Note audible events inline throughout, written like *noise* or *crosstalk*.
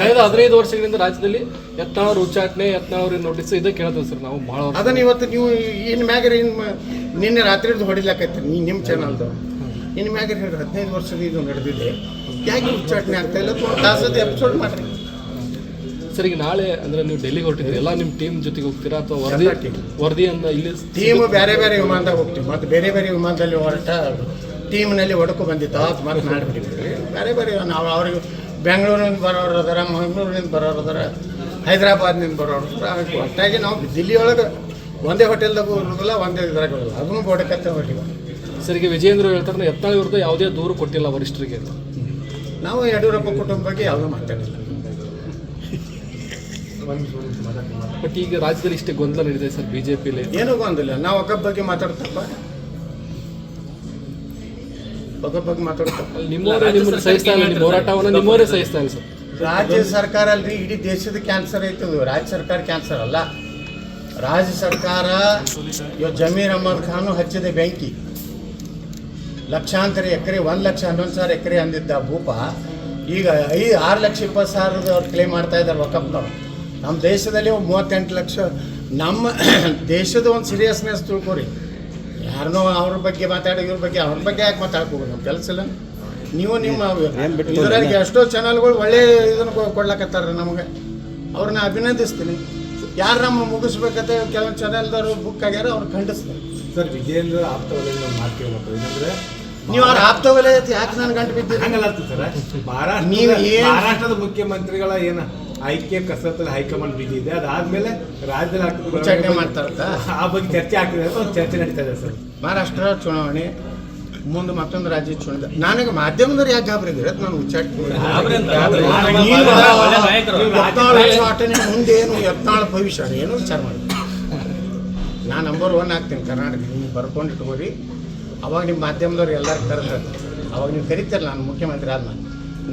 ಕಳೆದ ಹದಿನೈದು ವರ್ಷಗಳಿಂದ ರಾಜ್ಯದಲ್ಲಿ ಯತ್ನಾಳ್ ಉಚ್ಚಾಟನೆ ಯತ್ನಾಳ್ ನೋಟಿಸ್ ಇದೇ ಕೇಳ್ತೇವೆ ಸರ್ ನಾವು ಬಹಳ ಅದನ್ನ ಇವತ್ತು ನೀವು ಇನ್ ಮ್ಯಾಗರಿ ಇನ್ ನಿನ್ನೆ ರಾತ್ರಿ ಹೊಡಿಲಾಕೈತಿ ನೀ ನಿಮ್ಮ ಚಾನಲ್ದು ಇನ್ ಮ್ಯಾಗರಿ ಹೇಳಿ ಹದಿನೈದು ವರ್ಷದ ಇದು ನಡೆದಿದೆ. ಯಾಕೆ ಉಚ್ಚಾಟನೆ ಆಗ್ತಾ ಇಲ್ಲ ತಾಸದ ಎಪಿಸೋಡ್ ಮಾಡ್ರಿ. ಸರ್ ಈಗ ನಾಳೆ ಅಂದ್ರೆ ನೀವು ಡೆಲ್ಲಿಗೆ ಹೊರಟಿದ್ರಿ ಎಲ್ಲ ನಿಮ್ಮ ಟೀಮ್ ಜೊತೆಗೆ ಹೋಗ್ತೀರಾ ಅಥವಾ ವರದಿ. ವರದಿಯನ್ನ ಇಲ್ಲಿ ಟೀಮ್ ಬೇರೆ ಬೇರೆ ವಿಮಾನದಾಗ ಹೋಗ್ತೀವಿ. ಮತ್ತು ಬೇರೆ ಬೇರೆ ವಿಮಾನದಲ್ಲಿ ಹೊರಟ ಟೀಮ್ನಲ್ಲಿ ಒಡಕು ಬಂದಿತ್ತು. ಅದು ಮಾತು ಮಾಡಿಬಿಟ್ಟಿದ್ವಿ ಬೇರೆ ಬೇರೆ ನಾವು ಅವ್ರಿಗೆ ಬೆಂಗಳೂರಿನಿಂದ ಬರೋರು ಅದಾರ ಮಂಗಳೂರಿನಿಂದ ಬರೋರು ಅದಾರ ಹೈದರಾಬಾದ್ನಿಂದ ಬರೋರು ಅದಕ್ಕೆ ಒಟ್ಟಾಗಿ ನಾವು ದಿಲ್ಲಿ ಒಳಗೆ ಒಂದೇ ಹೋಟೆಲ್ದಾಗ ಇರೋದಿಲ್ಲ ಒಂದೇ ಇದ್ರಾಗ ಇರೋದಿಲ್ಲ ಅದನ್ನು ಬೋಡಕತ್ತೆ ಹೊಟ್ಟಿವ ಸರ್ ಈಗ ವಿಜಯೇಂದ್ರ ಹೇಳ್ತಾರೆ ಎತ್ತಾಳಿ ವಿರುದ್ಧ ಯಾವುದೇ ದೂರು ಕೊಟ್ಟಿಲ್ಲ ವರಿಷ್ಠರಿಗೆ ಅಂತ. ನಾವು ಯಡಿಯೂರಪ್ಪ ಕುಟುಂಬ ಬಗ್ಗೆ ಯಾವುದೂ ಮಾತಾಡಿಲ್ಲ. ಬಟ್ ಈಗ ರಾಜ್ಯದಲ್ಲಿ ಇಷ್ಟೇ ಗೊಂದಲ ನಡೀತದೆ ಸರ್ ಬಿಜೆಪಿಲಿ. ಏನೂ ಗೊಂದಲ ನಾವು ಒಗ್ಗಪ್ಪ ಬಗ್ಗೆ ಮಾತಾಡ್ತಪ್ಪ ಒಗ್ಗಪ್ಪ ಬಗ್ಗೆ ಮಾತಾಡ್ತಾರೆ ನಿಮ್ಮವರೇ ನಿಮ್ಮನ್ನು ಸಹಿಸ್ತಾ ಇಲ್ಲ ನಿಮ್ಮ ಹೋರಾಟವನ್ನು ನಿಮ್ಮವರೇ ಸಹಿಸ್ತಾ ಇಲ್ಲ ಸರ್. ರಾಜ್ಯ ಸರ್ಕಾರ ಅಲ್ರಿ ಇಡೀ ದೇಶದ ಕ್ಯಾನ್ಸರ್ ಐತೆ ಇದು ರಾಜ್ಯ ಸರ್ಕಾರ ಕ್ಯಾನ್ಸರ್ ಅಲ್ಲ. ರಾಜ್ಯ ಸರ್ಕಾರ ಇವತ್ತು ಜಮೀರ್ ಅಹಮದ್ ಖಾನ್ ಹಚ್ಚಿದ ಬೆಂಕಿ. ಲಕ್ಷಾಂತರ ಎಕರೆ ಒಂದು ಲಕ್ಷ ಹನ್ನೊಂದು ಸಾವಿರ ಎಕರೆ ಅಂದಿದ್ದ ಭೂಪ ಈಗ ಐ ಆರು ಲಕ್ಷ ಇಪ್ಪತ್ತು ಸಾವಿರದ ಅವ್ರು ಕ್ಲೇಮ್ ಮಾಡ್ತಾ ಇದ್ದಾರೆ ವಕಫ್ನವ್ರು. ನಮ್ಮ ದೇಶದಲ್ಲಿ ಒಂದು ಮೂವತ್ತೆಂಟು ಲಕ್ಷ ನಮ್ಮ *coughs* ದೇಶದ ಒಂದು ಸೀರಿಯಸ್ನೆಸ್ ತಿಳ್ಕೊರಿ. ಯಾರನ್ನೋ ಅವ್ರ ಬಗ್ಗೆ ಮಾತಾಡೋ ಇವ್ರ ಬಗ್ಗೆ ಅವ್ರ ಬಗ್ಗೆ ಯಾಕೆ ಮಾತಾಡ್ಕೋಬೋದು ನಮ್ಮ ಕೆಲಸ ಇಲ್ಲ. ನೀವು ನಿಮ್ಮ ಇದರಲ್ಲಿ ಎಷ್ಟೋ ಚಾನಲ್ಗಳು ಒಳ್ಳೆ ಇದನ್ನು ಕೊಡ್ಲಕತ್ತಾರ ನಮಗೆ. ಅವ್ರನ್ನ ಅಭಿನಂದಿಸ್ತೀನಿ. ಯಾರು ನಮ್ಮ ಮುಗಿಸ್ಬೇಕಂತ ಕೆಲವೊಂದು ಚಾನಲ್ದವ್ರು ಬುಕ್ ಆಗ್ಯಾರ ಅವ್ರು ಖಂಡಿಸ್ತಾರೆ. ಸರ್ ವಿಜೇಂದ್ರ ಆಪ್ತ ವಲಯ ನಾವು ಮಾಡ್ತೀವಿ ಮತ್ತು ಏನಂದ್ರೆ ನೀವು ಅವ್ರ ಆಪ್ತ ವಲಯ ಯಾಕೆ ನಾನು ಗಂಟು ಬಿದ್ದೀರಿ? ಹಂಗಲ್ಲ ಸರ್. ಮಹಾರಾಷ್ಟ್ರ ನೀವು ಮಹಾರಾಷ್ಟ್ರದ ಮುಖ್ಯಮಂತ್ರಿಗಳ ಏನ ಐಕ್ಯ ಕಸರತ್ತಲ್ಲಿ ಹೈಕಮಾಂಡ್ ಬಿಜಿ ಇದೆ. ಅದಾದ್ಮೇಲೆ ರಾಜ್ಯದಲ್ಲಿ ಚರ್ಚೆ ಮಾಡ್ತಾರಂತ? ಆ ಬಗ್ಗೆ ಚರ್ಚೆ ಆಗ್ತಿದೆ ಅಂತ ಒಂದು ಚರ್ಚೆ ನಡೀತಾ ಇದೆ ಸರ್. ಮಹಾರಾಷ್ಟ್ರ ಚುನಾವಣೆ ಮುಂದೆ ಮತ್ತೊಂದು ರಾಜ್ಯ ಚುನಾವಣೆ. ನನಗೆ ಮಾಧ್ಯಮದವ್ರು ಯಾಕೆ ಗಾಬರಿದ್ರೆ ನಾನು ಉಚ್ಚಾಟನೆ ಯತ್ನಾಳ್ ಉಚ್ಚಾಟನೆ ಮುಂದೆ ಏನು ಯತ್ನಾಳ್ ಭವಿಷ್ಯ ಏನು ವಿಚಾರ ಮಾಡಿ ನಾನು ನಂಬರ್ ಒನ್ ಆಗ್ತೀನಿ ಕರ್ನಾಟಕ. ನೀವು ಬರ್ಕೊಂಡು ಇಟ್ಕೋರಿ. ಅವಾಗ ನಿಮ್ಮ ಮಾಧ್ಯಮದವ್ರು ಎಲ್ಲರೂ ಕರೆದ್ರೆ ಅವಾಗ ನೀವು ಕರಿತಾರೆ ನಾನು ಮುಖ್ಯಮಂತ್ರಿ ಆದ್ಮೇಲೆ.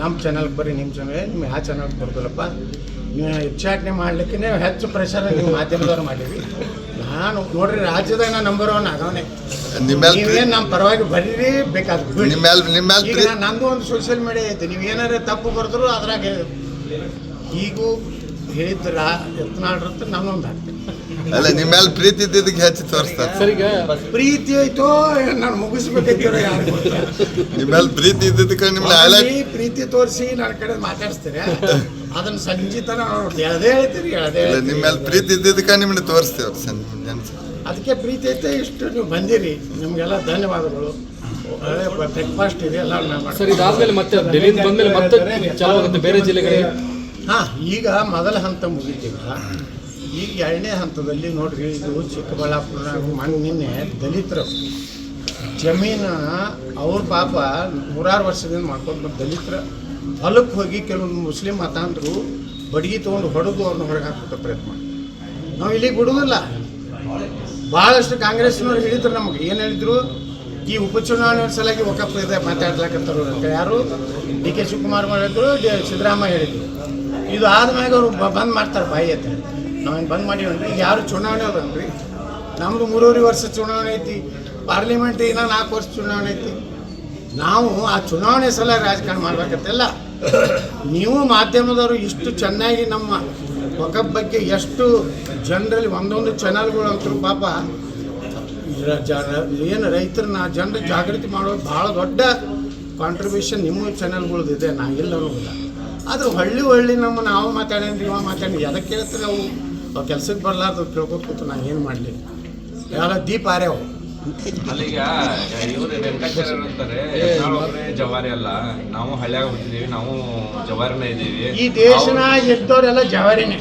ನಮ್ಮ ಚಾನಲ್ಗೆ ಬರ್ರಿ ನಿಮ್ಮ ಚಾನಲ್ ನಿಮ್ಗೆ ಆ ಚಾನಲ್ ಬರ್ದಲ್ಲಪ್ಪ. ನೀವು ಉಚ್ಚಾಟನೆ ಮಾಡಲಿಕ್ಕೆ ಹೆಚ್ಚು ಪ್ರೆಷರ್ ನೀವು ಮಾಧ್ಯಮದವ್ರು ಮಾಡೀವಿ ನಾನು ನೋಡ್ರಿ ರಾಜ್ಯದಾಗ ನಾನು ನಂಬರ್ ಒನ್ ಆಗವನೆ. ನೀವೇನು ನಮ್ಮ ಪರವಾಗಿ ಬರೀ ಬೇಕಾದ ನಂದು ಒಂದು ಸೋಷಿಯಲ್ ಮೀಡಿಯಾ ಐತೆ. ನೀವು ಏನಾರ ತಪ್ಪು ಬರೆದ್ರು ಅದ್ರಾಗ ಈಗೂ ಹೇಳಿದ್ರ ಯತ್ನಾಡ್ರತ್ತ ನಾನೊಂದು ಹಾಕ್ತೀನಿ ಅಲ್ಲ ನಿಮ್ಮೆಲ್ ಪ್ರೀತಿ ಇದ್ದಿದ್ದಕ್ಕೆ ಹೆಚ್ಚು ತೋರಿಸ್ತಾರೆ. ಸರಿಗ ಪ್ರೀತಿ ಐತೋ ನಾನು ಮುಗಿಸ್ಬೇಕೈತಿರೋ ನಿಮ್ಮ ಮೇಲೆ ಪ್ರೀತಿ ಇದ್ದಿದ್ದಕ್ಕೆ ನಿಮ್ಮ ಹೈಲೈಟ್ ಪ್ರೀತಿ ತೋರಿಸಿ ನನ್ನ ಕಡೆ ಮಾತಾಡಿಸ್ತೀರ? ಅದನ್ನ ಸಂಜೆ ತನ ಎಳದೇ ಹೇಳ್ತೀರಿ ಎಳದೇ ನಿಮ್ಮ ಹೇಳ್ತೀರಿ. ಪ್ರೀತಿ ಇದ್ದಿದ್ದಕ್ಕೆ ನಿಮ್ಮನ್ನ ತೋರಿಸ್ತೀವಿ ಸರ್ ಅದಕ್ಕೆ ಪ್ರೀತಿ ಐತೆ ಇಷ್ಟು ನೀವು ಬಂದಿರಿ. ನಿಮಗೆಲ್ಲ ಧನ್ಯವಾದಗಳು. ಬ್ರೇಕ್ಫಾಸ್ಟ್ ಇದೆ ಎಲ್ಲ ಸರ್ ಇದಾದ್ಮೇಲೆ ಮತ್ತೆ ಡೆಲ್ಲಿಯಿಂದ ಬಂದ್ಮೇಲೆ ಮತ್ತೆ ಚಾಲು ಆಗುತ್ತೆ ಬೇರೆ ಜಿಲ್ಲೆಗಳಿಗೆ? ಹಾ ಈಗ ಮೊದಲ ಹಂತ ಮುಗಿತೀವ. ಈಗ ಎರಡನೇ ಹಂತದಲ್ಲಿ ನೋಡ್ರಿ, ಇದು ಚಿಕ್ಕಬಳ್ಳಾಪುರ ಮಣ್ಣು ನಿನ್ನೆ ದಲಿತರು. ಜಮೀನ ಅವ್ರ ಪಾಪ ನೂರಾರು ವರ್ಷದಿಂದ ಮಾಡ್ಕೊಂಡು ಬಂದು ದಲಿತರ. ಹೊಲಕ್ಕೆ ಹೋಗಿ ಕೆಲವೊಂದು ಮುಸ್ಲಿಂ ಮತಾಂತರು ಬಡಗಿ ತೊಗೊಂಡು ಹೊಡೆದು ಅವ್ರನ್ನ ಹೊರಗೆ ಹಾಕುವಂಥ ಪ್ರಯತ್ನ. ನಾವು ಇಲ್ಲಿಗೆ ಬಿಡುವುದಿಲ್ಲ ಭಾಳಷ್ಟು ಕಾಂಗ್ರೆಸ್ನವ್ರು ಹೇಳಿದ್ರು ನಮಗೆ. ಏನು ಹೇಳಿದ್ರು? ಈ ಉಪಚುನಾವಣೆ ಸಲುವಾಗಿ ಒಕ್ಕಪ್ಪ ಇದೆ ಮಾತಾಡ್ಲಾಕತ್ತಾರ ಯಾರು? D K Shivakumar D- Siddaramaiah ಹೇಳಿದ್ರು. ಇದು ಆದ್ಮೇಲೆ ಅವರು ಬಂದ್ ಮಾಡ್ತಾರೆ ಬಾಯಿ ಅಂತ ನಾವೇನು ಬಂದ್ ಮಾಡಿವನ್ರಿ ಯಾರು ಚುನಾವಣೆ ಅದನ್ರಿ ನಮ್ದು ಮೂರುವರೆ ವರ್ಷ ಚುನಾವಣೆ ಐತಿ. ಪಾರ್ಲಿಮೆಂಟ್ ಇನ್ನೂ ನಾಲ್ಕು ವರ್ಷ ಚುನಾವಣೆ ಐತಿ. ನಾವು ಆ ಚುನಾವಣೆ ಸಲ ರಾಜಕಾರಣ ಮಾಡ್ಬೇಕತ್ತಲ್ಲ ನೀವು ಮಾಧ್ಯಮದವರು ಇಷ್ಟು ಚೆನ್ನಾಗಿ ನಮ್ಮ ಹೊಕ ಬಗ್ಗೆ ಎಷ್ಟು ಜನರಲ್ಲಿ ಒಂದೊಂದು ಚಾನಲ್ಗಳು ಅಂತೂ ಪಾಪ ಏನು ರೈತರನ್ನ ಜನರ ಜಾಗೃತಿ ಮಾಡೋದು ಭಾಳ ದೊಡ್ಡ ಕಾಂಟ್ರಿಬ್ಯೂಷನ್ ನಿಮ್ಮ ಚಾನಲ್ಗಳದ್ದು ನಾ ಇಲ್ಲ ಅನ್ನೋದಿಲ್ಲ ಆದ್ರೆ ಹಳ್ಳಿ ಹಳ್ಳಿ ನಮ್ಮ ನಾವು ಮಾತಾಡೇನ್ರಿ ಇವ ಮಾತಾಡಿ? ಅದಕ್ಕೆ ಹೇಳ್ತಾರೆ ಅವು? ಅವು ಕೆಲ್ಸಕ್ಕೆ ಬರಲಾರ್ದು ಕೇಳ್ಕೊತ ಕೂತು ನಾ ಏನು ಮಾಡಲಿ? ಎಲ್ಲ ದೀಪ ಆರ್ಯಾವು? ಅಲ್ಲಿಗ ಇವ್ರು ವೆಂಕಟಾಚಾರ್ಯ ಅಂತಾರೆ ಯತ್ನಾಳ್ ಜವಾರಿ ಅಲ್ಲ ನಾವು ಹಳ್ಳಿಯಾಗ ಹುಟ್ಟಿದೀವಿ ನಾವು ಜವಾರಿನ ಇದ್ದೀವಿ ಈ ದೇಶನ ಎದ್ದವರೆಲ್ಲ ಜವಾರಿನೇ.